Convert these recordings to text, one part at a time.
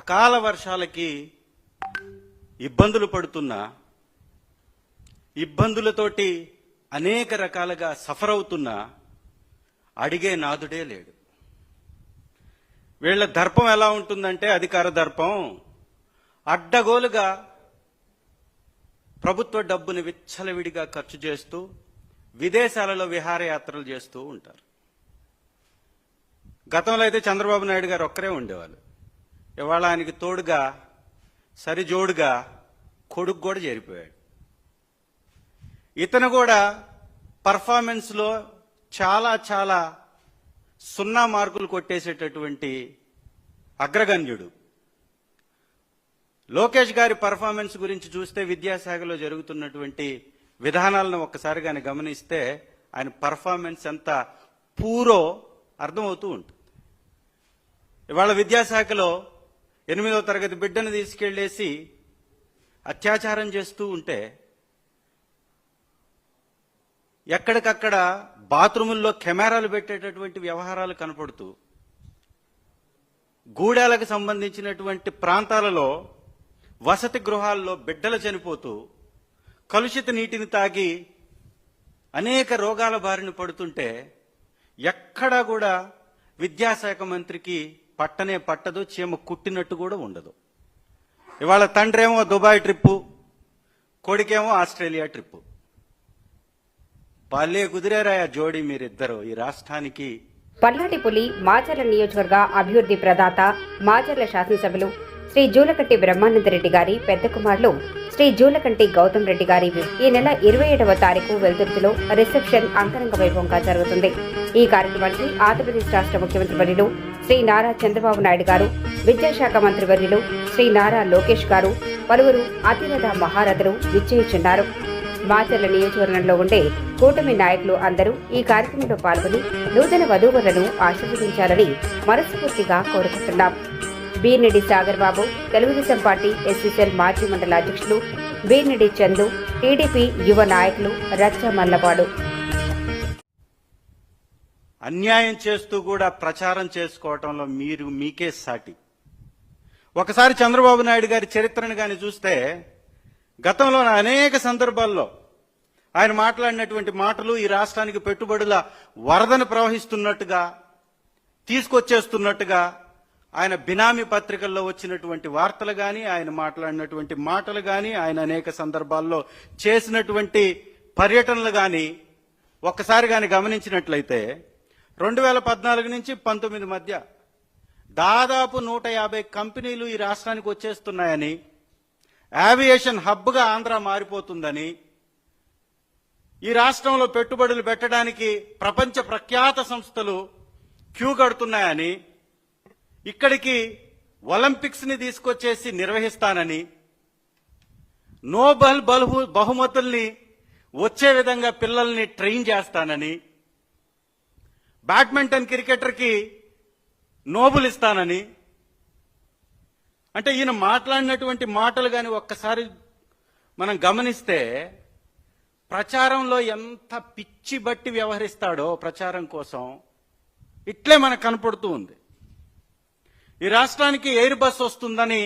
అకాల వర్షాలకి ఇబ్బందులు పడుతున్న ఇబ్బందులతోటి అనేక రకాలుగా సఫర్ అవుతున్న అడిగే నాదుడే లేడు. వీళ్ళ దర్పం ఎలా ఉంటుందంటే అధికార దర్పం అడ్డగోలుగా ప్రభుత్వ డబ్బుని విచ్చలవిడిగా ఖర్చు చేస్తూ విదేశాలలో విహారయాత్రలు చేస్తూ ఉంటారు. గతంలో అయితే చంద్రబాబు నాయుడు గారు ఒక్కరే ఉండేవాళ్ళు. ఇవాళ ఆయనకి తోడుగా సరిజోడుగా కొడుకు కూడా చేరిపోయాడు. ఇతను కూడా పర్ఫార్మెన్స్లో చాలా చాలా సున్నా మార్కులు కొట్టేసేటటువంటి అగ్రగణ్యుడు. లోకేష్ గారి పర్ఫార్మెన్స్ గురించి చూస్తే విద్యాశాఖలో జరుగుతున్నటువంటి విధానాలను ఒక్కసారి కానీ గమనిస్తే ఆయన పర్ఫార్మెన్స్ ఎంత పూరో అర్థమవుతూ ఉంటుంది. ఇవాళ విద్యాశాఖలో ఎనిమిదో తరగతి బిడ్డను తీసుకెళ్ళేసి అత్యాచారం చేస్తూ ఉంటే ఎక్కడికక్కడ బాత్రూముల్లో కెమెరాలు పెట్టేటటువంటి వ్యవహారాలు కనపడుతూ గూడాలకు సంబంధించినటువంటి ప్రాంతాలలో వసతి గృహాల్లో బిడ్డలు చనిపోతూ కలుషిత నీటిని తాగి అనేక రోగాల బారిన పడుతుంటే ఎక్కడా కూడా విద్యాశాఖ మంత్రికి పట్టనే పట్టదు చీమ కుట్టినట్టు కూడా ఉండదు. ఇవాళ తండ్రి ఏమో దుబాయ్ ట్రిప్పు కొడుకేమో ఆస్ట్రేలియా ట్రిప్పు. భలే కుదిరేరాయ జోడీ మీరిద్దరు ఈ రాష్ట్రానికి. పల్లాటిపులి మాచర్ల నియోజకవర్గ అభివృద్ధి ప్రదాత మాచర్ల శాసనసభ్యులు శ్రీ జూలకంటి బ్రహ్మానందరెడ్డి గారి పెద్ద కుమారులు శ్రీ జూలకంటి గౌతమ్ రెడ్డి గారి ఈ నెల ఇరవై ఏడవ తారీఖు వెల్దుర్తిలో రిసెప్షన్ అంగరంగ వైభవంగా జరుగుతుంది. ఈ కార్యక్రమానికి ఆంధ్రప్రదేశ్ రాష్ట్ర ముఖ్యమంత్రి వర్యులు శ్రీ నారా చంద్రబాబు నాయుడు గారు విద్యాశాఖ మంత్రి వర్యులు శ్రీ నారా లోకేష్ గారు పలువురు అతిరథ మహారథులు విచ్చేయుచున్నారు. మాచర్ల నియోజకవర్గంలో ఉండే కూటమి నాయకులు అందరూ ఈ కార్యక్రమంలో పాల్గొని నూతన వధూవరులను ఆశీర్వదించాలని మనస్ఫూర్తిగా కోరుకుంటున్నాం. బీర్నెడి సాగర్ బాబు తెలుగుదేశం పార్టీ ఎస్సీసీఎల్ మాజీ మండల అధ్యక్షులు బీర్నెడి చందు టీడీపీ యువ నాయకులు రచ్చ మల్లపాడు అన్యాయం చేస్తూ కూడా ప్రచారం చేసుకోవటంలో మీరు మీకే సాటి. ఒకసారి చంద్రబాబు నాయుడు గారి చరిత్రను కానీ చూస్తే గతంలో అనేక సందర్భాల్లో ఆయన మాట్లాడినటువంటి మాటలు ఈ రాష్ట్రానికి పెట్టుబడుల వరదను ప్రవహిస్తున్నట్టుగా తీసుకొచ్చేస్తున్నట్టుగా ఆయన బినామీ పత్రికల్లో వచ్చినటువంటి వార్తలు కానీ ఆయన మాట్లాడినటువంటి మాటలు కానీ ఆయన అనేక సందర్భాల్లో చేసినటువంటి పర్యటనలు కానీ ఒక్కసారి కానీ గమనించినట్లయితే రెండు వేల పద్నాలుగు నుంచి పంతొమ్మిది మధ్య దాదాపు నూట యాభై కంపెనీలు ఈ రాష్ట్రానికి వచ్చేస్తున్నాయని ఆవియేషన్ హబ్గా ఆంధ్ర మారిపోతుందని ఈ రాష్ట్రంలో పెట్టుబడులు పెట్టడానికి ప్రపంచ ప్రఖ్యాత సంస్థలు క్యూ కడుతున్నాయని ఇక్కడికి ఒలింపిక్స్ని తీసుకొచ్చేసి నిర్వహిస్తానని నోబెల్ బహు బహుమతుల్ని వచ్చే విధంగా పిల్లల్ని ట్రైన్ చేస్తానని బ్యాడ్మింటన్ క్రికెటర్కి నోబుల్ ఇస్తానని అంటే ఈయన మాట్లాడినటువంటి మాటలు కానీ ఒక్కసారి మనం గమనిస్తే ప్రచారంలో ఎంత పిచ్చి బట్టి వ్యవహరిస్తాడో ప్రచారం కోసం ఇట్లే మనకు కనపడుతూ ఉంది. ఈ రాష్ట్రానికి ఎయిర్ బస్ వస్తుందని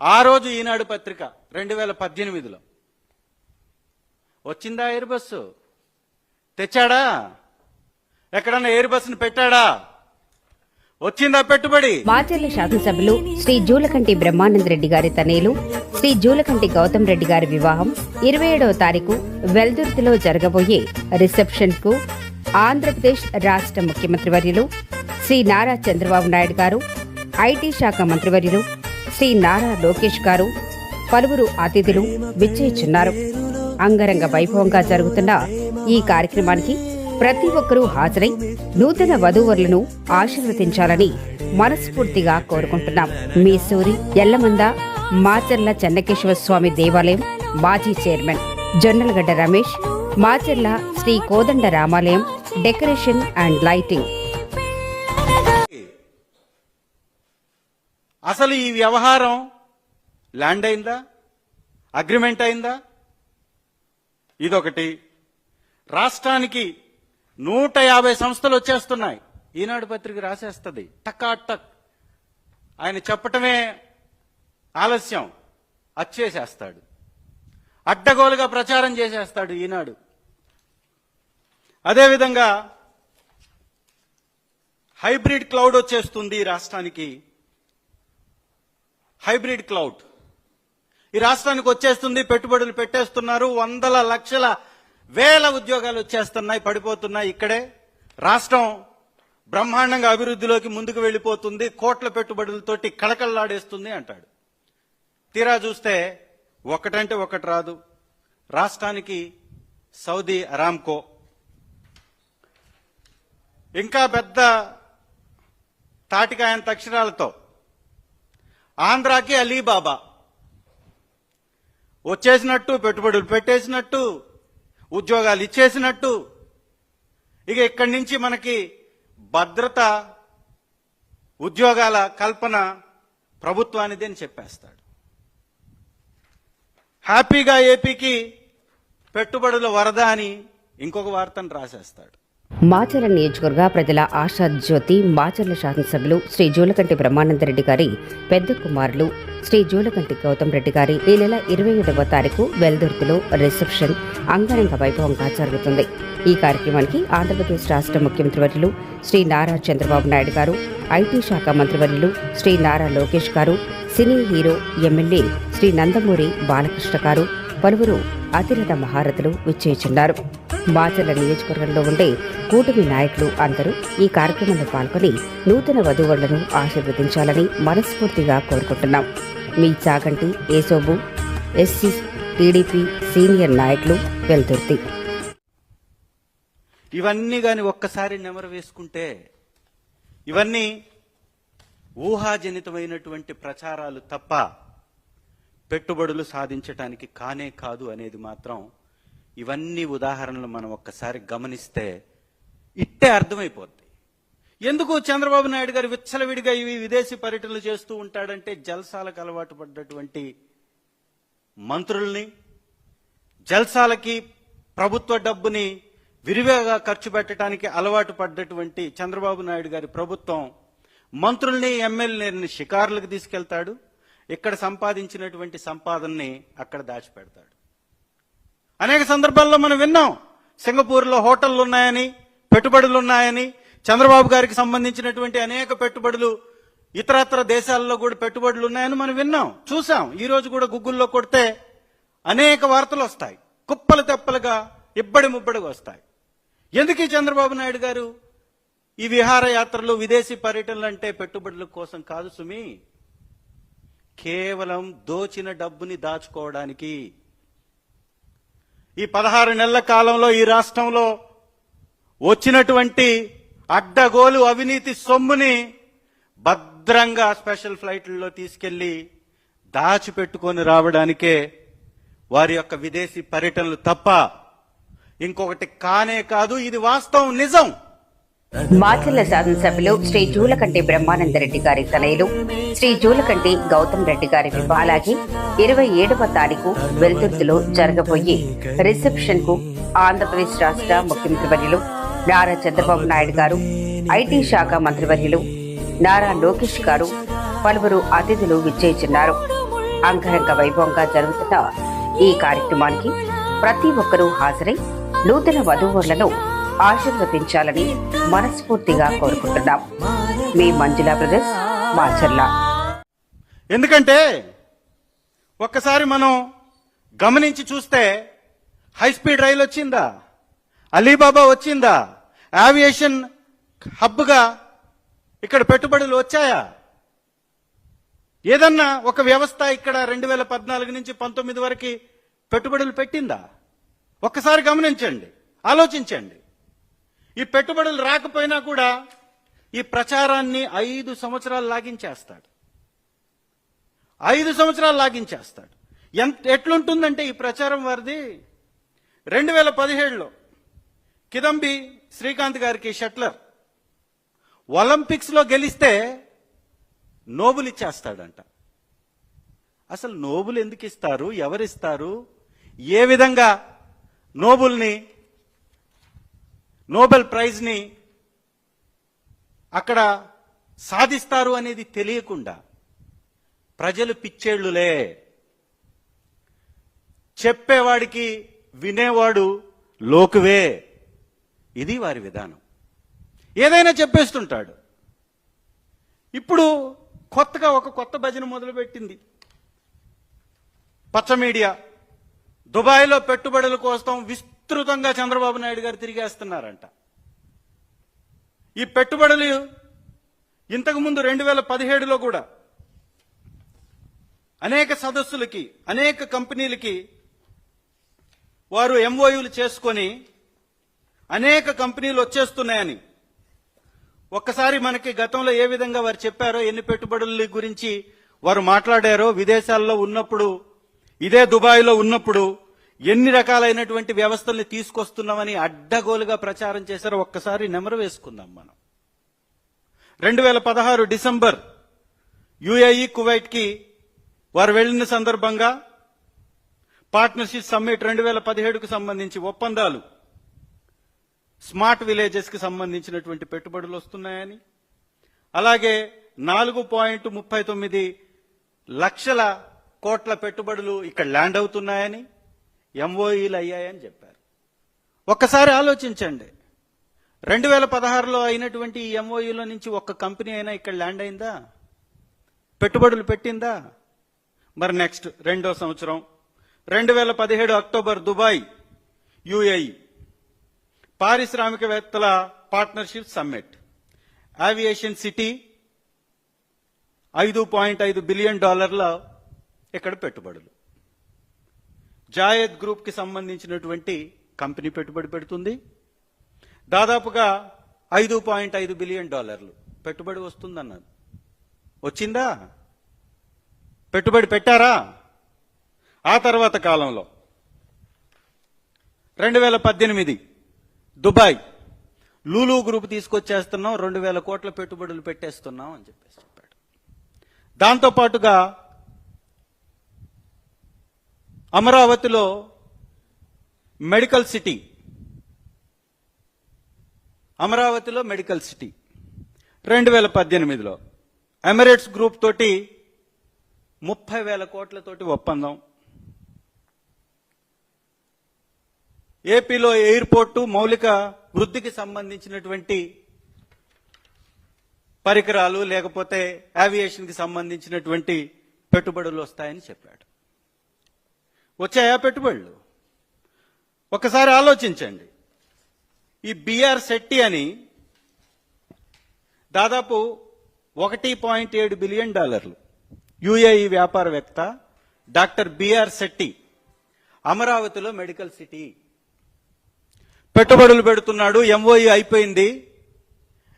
ఆ రోజు ఈనాడు పత్రిక రెండు వేల పద్దెనిమిదిలో. వచ్చిందా ఎయిర్ బస్సు తెచ్చాడా? ఎక్కడన్నా ఎయిర్ బస్సును పెట్టాడా? వచ్చిందా పెట్టుబడి? మాచర్ల శాసనసభ్యులు శ్రీ జూలకంటి బ్రహ్మానందరెడ్డి గారి తనేలు శ్రీ జూలకంటి గౌతమ్ రెడ్డి గారి వివాహం ఇరవై ఏడవ తారీఖు వెల్దుర్తిలో జరగబోయే రిసెప్షన్కు ఆంధ్రప్రదేశ్ రాష్ట్ర ముఖ్యమంత్రి వర్యులు శ్రీ నారా చంద్రబాబు నాయుడు గారు ఐటీ శాఖ మంత్రివర్యులు శ్రీ నారా లోకేష్ గారు పలువురు అతిథులు విచ్చేచున్నారు అంగరంగ వైభవంగా జరుగుతున్న ఈ కార్యక్రమానికి ప్రతి ఒక్కరూ హాజరై నూతన వధూవరులను ఆశీర్వదించాలని మనస్ఫూర్తిగా కోరుకుంటున్నాం. మీ సూరి ఎల్లమంద మాచర్ల చెన్నకేశ్వర స్వామి దేవాలయం మాజీ చైర్మన్ జొన్నలగడ్డ రమేష్ మాచర్ల శ్రీ కోదండ రామాలయం డెకరేషన్ అండ్ లైటింగ్ అసలు ఈ వ్యవహారం ల్యాండ్ అయిందా? అగ్రిమెంట్ అయిందా? ఇదొకటి. రాష్ట్రానికి నూట యాభై సంస్థలు వచ్చేస్తున్నాయి. ఈనాడు పత్రిక రాసేస్తుంది. టకా టక్. ఆయన చెప్పటమే ఆలస్యం. అచ్చేసేస్తాడు. అడ్డగోలుగా ప్రచారం చేసేస్తాడు ఈనాడు. అదేవిధంగా హైబ్రిడ్ క్లౌడ్ వచ్చేస్తుంది ఈ రాష్ట్రానికి. Hybrid cloud. ఈ రాష్ట్రానికి వచ్చేస్తుంది పెట్టుబడులు పెట్టేస్తున్నారు వందల లక్షల వేల ఉద్యోగాలు వచ్చేస్తున్నాయి పడిపోతున్నాయి ఇక్కడే. రాష్ట్రం బ్రహ్మాండంగా అభివృద్ధిలోకి ముందుకు వెళ్ళిపోతుంది కోట్ల పెట్టుబడులతోటి కళకళలాడేస్తుంది అంటాడు. తీరా చూస్తే ఒకటంటే ఒకటి రాదు. రాష్ట్రానికి సౌదీ అరామ్కో. ఇంకా పెద్ద తాటికాయంత అక్షరాలతో ఆంధ్రాకి అలీబాబా. వచ్చేసినట్టు పెట్టుబడులు పెట్టేసినట్టు ఉద్యోగాలు ఇచ్చేసినట్టు. ఇక ఇక్కడి నుంచి మనకి భద్రత ఉద్యోగాల కల్పన ప్రభుత్వానిది అని చెప్పేస్తాడు. హ్యాపీగా ఏపీకి పెట్టుబడుల వరద అని ఇంకొక వార్తను రాసేస్తాడు. మాచర్ల నియోజకవర్గ ప్రజల ఆశా జ్యోతి మాచర్ల శాసనసభ్యులు శ్రీ జూలకంటి బ్రహ్మానందరెడ్డి గారి పెద్ద కుమారులు శ్రీ జూలకంటి గౌతమ్ రెడ్డి గారి ఈ నెల ఇరవై ఏడవ తారీఖు వెల్దుర్తిలో రిసెప్షన్ అంగరంగ వైభవంగా జరుగుతుంది. ఈ కార్యక్రమానికి ఆంధ్రప్రదేశ్ రాష్ట్ర ముఖ్యమంత్రివర్యులు శ్రీ నారా చంద్రబాబు నాయుడు గారు ఐటీ శాఖ మంత్రివర్యులు Sri Nara Lokesh garu cine hero MLA Sri Nandamuri Balakrishna garu పలువురు అతిరథ మహారథులు విచ్చేయుచున్నారు మాచర్ల నియోజకవర్గంలో ఉండే కూటమి నాయకులు అందరూ ఈ కార్యక్రమంలో పాల్గొని నూతన వధువులను ఆశీర్వదించాలని మనస్ఫూర్తిగా కోరుకుంటున్నాం. మీ Chaganti Esobu SC TDP senior నాయకులు వెల్దుర్తి. ఇవన్నీ గాని ఒక్కసారి నెమరు వేసుకుంటే ఇవన్నీ ఊహాజనితమైనటువంటి ప్రచారాలు తప్ప పెట్టుబడులు సాధించటానికి కానే కాదు అనేది మాత్రం ఇవన్నీ ఉదాహరణలు మనం ఒక్కసారి గమనిస్తే ఇట్టే అర్థమైపోద్ది. ఎందుకు చంద్రబాబు నాయుడు గారు విచ్చలవిడిగా ఇవి విదేశీ పర్యటనలు చేస్తూ ఉంటాడంటే జల్సాలకు అలవాటు పడ్డటువంటి మంత్రుల్ని జల్సాలకి ప్రభుత్వ డబ్బుని విరివిగా ఖర్చు పెట్టడానికి అలవాటు పడ్డటువంటి చంద్రబాబు నాయుడు గారి ప్రభుత్వం మంత్రుల్ని ఎమ్మెల్యేని షికారులకు తీసుకెళ్తాడు. ఇక్కడ సంపాదించినటువంటి సంపాదనని అక్కడ దాచిపెడతాడు. అనేక సందర్భాల్లో మనం విన్నాం. సింగపూర్లో హోటళ్ళు ఉన్నాయని పెట్టుబడులు ఉన్నాయని చంద్రబాబు గారికి సంబంధించినటువంటి అనేక పెట్టుబడులు ఇతరత్ర దేశాల్లో కూడా పెట్టుబడులు ఉన్నాయని మనం విన్నాం. చూసాం ఈ రోజు కూడా గూగుల్లో కొడితే అనేక వార్తలు వస్తాయి. కుప్పలు తెప్పలుగా ఇబ్బడి ముబ్బడిగా వస్తాయి. ఎందుకు ఈ చంద్రబాబు నాయుడు గారు ఈ విహారయాత్రలు విదేశీ పర్యటనలు అంటే పెట్టుబడుల కోసం కాదు సుమి? కేవలం దోచిన డబ్బుని దాచుకోవడానికి ఈ పదహారు నెలల కాలంలో ఈ రాష్ట్రంలో వచ్చినటువంటి అడ్డగోలు అవినీతి సొమ్ముని భద్రంగా స్పెషల్ ఫ్లైట్లలో తీసుకెళ్ళి దాచిపెట్టుకొని రావడానికే వారి యొక్క విదేశీ పర్యటనలు తప్ప ఇంకొకటి కానే కాదు. ఇది వాస్తవం నిజం. మాచర్ల శాసనసభ్యులు శ్రీ జూలకంటి బ్రహ్మానందరెడ్డి గారి తనయులు శ్రీ జూలకంటి గౌతమ్ రెడ్డి గారి బాలాజీ అలాగే ఇరవై ఏడవ తారీఖు వెలుతుర్తిలో జరగబోయే రిసెప్షన్కు ఆంధ్రప్రదేశ్ రాష్ట్ర ముఖ్యమంత్రి వర్యులు నారా చంద్రబాబు నాయుడు గారు ఐటీ శాఖ మంత్రివర్యులు నారా లోకేష్ గారు పలువురు అతిథులు విచ్చేస్తున్నారు అంగరంగ వైభవంగా జరుగుతున్న ఈ కార్యక్రమానికి ప్రతి ఒక్కరూ హాజరై నూతన వధూవరులను ఆశీర్వదించాలని మనస్ఫూర్తిగా కోరుకుంటున్నాం. మీ మంజులా బ్రదర్స్ మాచర్ల. ఎందుకంటే ఒక్కసారి మనం గమనించి చూస్తే హై స్పీడ్ రైలు వచ్చిందా? అలీబాబా వచ్చిందా? ఆవియేషన్ హబ్గా ఇక్కడ పెట్టుబడులు వచ్చాయా? ఏదన్నా ఒక వ్యవస్థ ఇక్కడ రెండు వేల పద్నాలుగు నుంచి పంతొమ్మిది వరకు పెట్టుబడులు పెట్టిందా? ఒక్కసారి గమనించండి ఆలోచించండి. ఈ పెట్టుబడులు రాకపోయినా కూడా ఈ ప్రచారాన్ని ఐదు సంవత్సరాలు లాగించేస్తాడు. ఐదు సంవత్సరాలు లాగించేస్తాడు. ఎంత ఎట్లుంటుందంటే ఈ ప్రచారం వారిది రెండు వేల పదిహేడులో కిదంబి శ్రీకాంత్ గారికి షట్లర్ ఒలింపిక్స్లో గెలిస్తే నోబుల్ ఇచ్చేస్తాడంట. అసలు నోబుల్ ఎందుకు ఇస్తారు? ఎవరిస్తారు? ఏ విధంగా నోబుల్ని నోబెల్ ప్రైజ్ని అక్కడ సాధిస్తారు అనేది తెలియకుండా ప్రజలు పిచ్చేళ్ళులే చెప్పేవాడికి వినేవాడు లోకువే. ఇది వారి విధానం. ఏదైనా చెప్పేస్తుంటాడు. ఇప్పుడు కొత్తగా ఒక కొత్త భజన మొదలుపెట్టింది. పచ్చ మీడియా. దుబాయ్లో పెట్టుబడుల కోసం విస్తృతంగా చంద్రబాబు నాయుడు గారు తిరిగేస్తున్నారంట. ఈ పెట్టుబడులు ఇంతకుముందు రెండు వేల పదిహేడులో కూడా అనేక సదస్సులకి అనేక కంపెనీలకి వారు ఎంఓయూలు చేసుకొని అనేక కంపెనీలు వచ్చేస్తున్నాయని ఒక్కసారి మనకి గతంలో ఏ విధంగా వారు చెప్పారో ఎన్ని పెట్టుబడుల గురించి వారు మాట్లాడారో విదేశాల్లో ఉన్నప్పుడు ఇదే దుబాయ్లో ఉన్నప్పుడు ఎన్ని రకాలైనటువంటి వ్యవస్థల్ని తీసుకొస్తున్నామని అడ్డగోలుగా ప్రచారం చేశారో ఒక్కసారి నెమరు వేసుకుందాం మనం. రెండు వేల పదహారు డిసెంబర్ యుఏఈ కువైట్కి వారు వెళ్ళిన సందర్భంగా పార్ట్నర్షిప్ సమ్మిట్ రెండు వేల పదిహేడుకు సంబంధించి ఒప్పందాలు స్మార్ట్ విలేజెస్కి సంబంధించినటువంటి పెట్టుబడులు వస్తున్నాయని అలాగే నాలుగు పాయింట్ ముప్పై తొమ్మిది లక్షల కోట్ల పెట్టుబడులు ఇక్కడ ల్యాండ్ అవుతున్నాయని ఎంఓఈలు అయ్యాయని చెప్పారు. ఒక్కసారి ఆలోచించండి. రెండు వేల పదహారులో అయినటువంటి ఈ ఎంఓయూలో నుంచి ఒక్క కంపెనీ అయినా ఇక్కడ ల్యాండ్ అయిందా? పెట్టుబడులు పెట్టిందా? మరి నెక్స్ట్ రెండో సంవత్సరం రెండు వేల పదిహేడు అక్టోబర్ దుబాయ్ యుఏఈ పారిశ్రామికవేత్తల పార్ట్నర్షిప్ సమ్మిట్. ఆవియేషన్ సిటీ ఐదు పాయింట్ ఐదు బిలియన్ డాలర్ల ఇక్కడ పెట్టుబడులు. జాయద్ గ్రూప్కి సంబంధించినటువంటి కంపెనీ పెట్టుబడి పెడుతుంది. దాదాపుగా ఐదు పాయింట్ ఐదు బిలియన్ డాలర్లు పెట్టుబడి వస్తుందన్నది వచ్చిందా? పెట్టుబడి పెట్టారా? ఆ తర్వాత కాలంలో రెండు వేల పద్దెనిమిది దుబాయ్ లూలు గ్రూప్ తీసుకొచ్చేస్తున్నాం రెండు వేల కోట్ల పెట్టుబడులు పెట్టేస్తున్నాం అని చెప్పేసి చెప్పాడు. దాంతో పాటుగా అమరావతిలో మెడికల్ సిటీ. అమరావతిలో మెడికల్ సిటీ. రెండు వేల పద్దెనిమిదిలో ఎమిరేట్స్ గ్రూప్ తోటి ముప్పై వేల కోట్లతోటి ఒప్పందం. ఏపీలో ఎయిర్పోర్టు మౌలిక వృద్ధికి సంబంధించినటువంటి పరికరాలు లేకపోతే ఏవియేషన్కి సంబంధించినటువంటి పెట్టుబడులు వస్తాయని చెప్పాడు. వచ్చాయా పెట్టుబడులు? ఒకసారి ఆలోచించండి. ఈ బిఆర్ శెట్టి అని దాదాపు ఒకటి పాయింట్ ఏడు బిలియన్ డాలర్లు. యుఏఈ వ్యాపారవేత్త డాక్టర్ బిఆర్ శెట్టి అమరావతిలో మెడికల్ సిటీ. పెట్టుబడులు పెడుతున్నాడు ఎంఓఈ అయిపోయింది.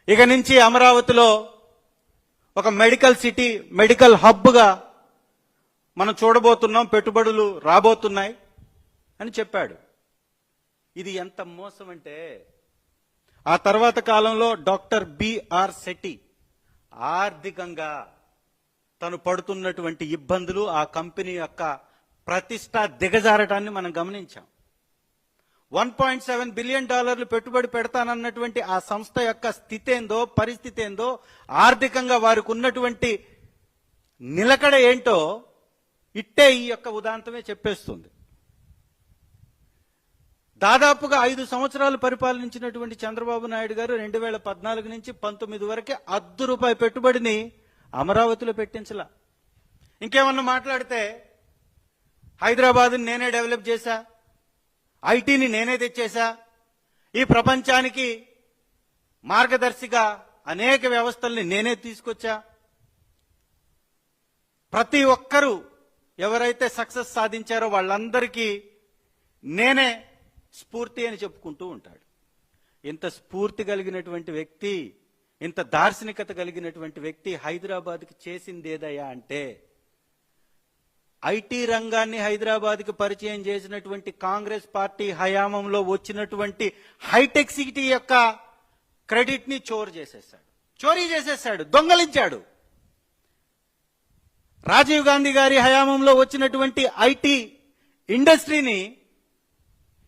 ఇక నుంచి అమరావతిలో ఒక మెడికల్ సిటీ మెడికల్ హబ్గా మనం చూడబోతున్నాం పెట్టుబడులు రాబోతున్నాయి అని చెప్పాడు. ఇది ఎంత మోసం అంటే ఆ తర్వాత కాలంలో డాక్టర్ బిఆర్ శెట్టి ఆర్థికంగా తను పడుతున్నటువంటి ఇబ్బందులు ఆ కంపెనీ యొక్క ప్రతిష్ట దిగజారటాన్ని మనం గమనించాం. వన్ పాయింట్ సెవెన్ బిలియన్ డాలర్లు పెట్టుబడి పెడతానన్నటువంటి ఆ సంస్థ యొక్క స్థితి ఏందో పరిస్థితి ఏందో ఆర్థికంగా వారికి ఉన్నటువంటి నిలకడ ఏంటో ఇట్టే ఈ యొక్క ఉదాంతమే చెప్పేస్తుంది. దాదాపుగా ఐదు సంవత్సరాలు పరిపాలించినటువంటి చంద్రబాబు నాయుడు గారు రెండు వేల పద్నాలుగు నుంచి పంతొమ్మిది వరకే అర్ధ రూపాయి పెట్టుబడిని అమరావతిలో పెట్టించలా. ఇంకేమన్నా మాట్లాడితే హైదరాబాద్ని నేనే డెవలప్ చేశా ఐటీని నేనే తెచ్చేశా ఈ ప్రపంచానికి మార్గదర్శిగా అనేక వ్యవస్థల్ని నేనే తీసుకొచ్చా. ప్రతి ఒక్కరూ ఎవరైతే సక్సెస్ సాధించారో వాళ్ళందరికీ నేనే స్ఫూర్తి అని చెప్పుకుంటూ ఉంటాడు. ఇంత స్ఫూర్తి కలిగినటువంటి వ్యక్తి ఇంత దార్శనికత కలిగినటువంటి వ్యక్తి హైదరాబాద్కి చేసింది ఏదయ్యా అంటే ఐటీ రంగాన్ని హైదరాబాద్కి పరిచయం చేసినటువంటి కాంగ్రెస్ పార్టీ హయామంలో వచ్చినటువంటి హైటెక్ సిటీ యొక్క క్రెడిట్ని చోరు చేసేసాడు చోరీ చేసేసాడు దొంగలించాడు. రాజీవ్ గాంధీ గారి హయామంలో వచ్చినటువంటి ఐటీ ఇండస్ట్రీని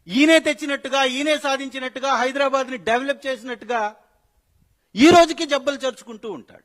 ఈయనే తెచ్చినట్టుగా ఈయనే సాధించినట్టుగా హైదరాబాద్ని డెవలప్ చేసినట్టుగా ఈ రోజుకి జబ్బలు చరుచుకుంటూ ఉంటాడు.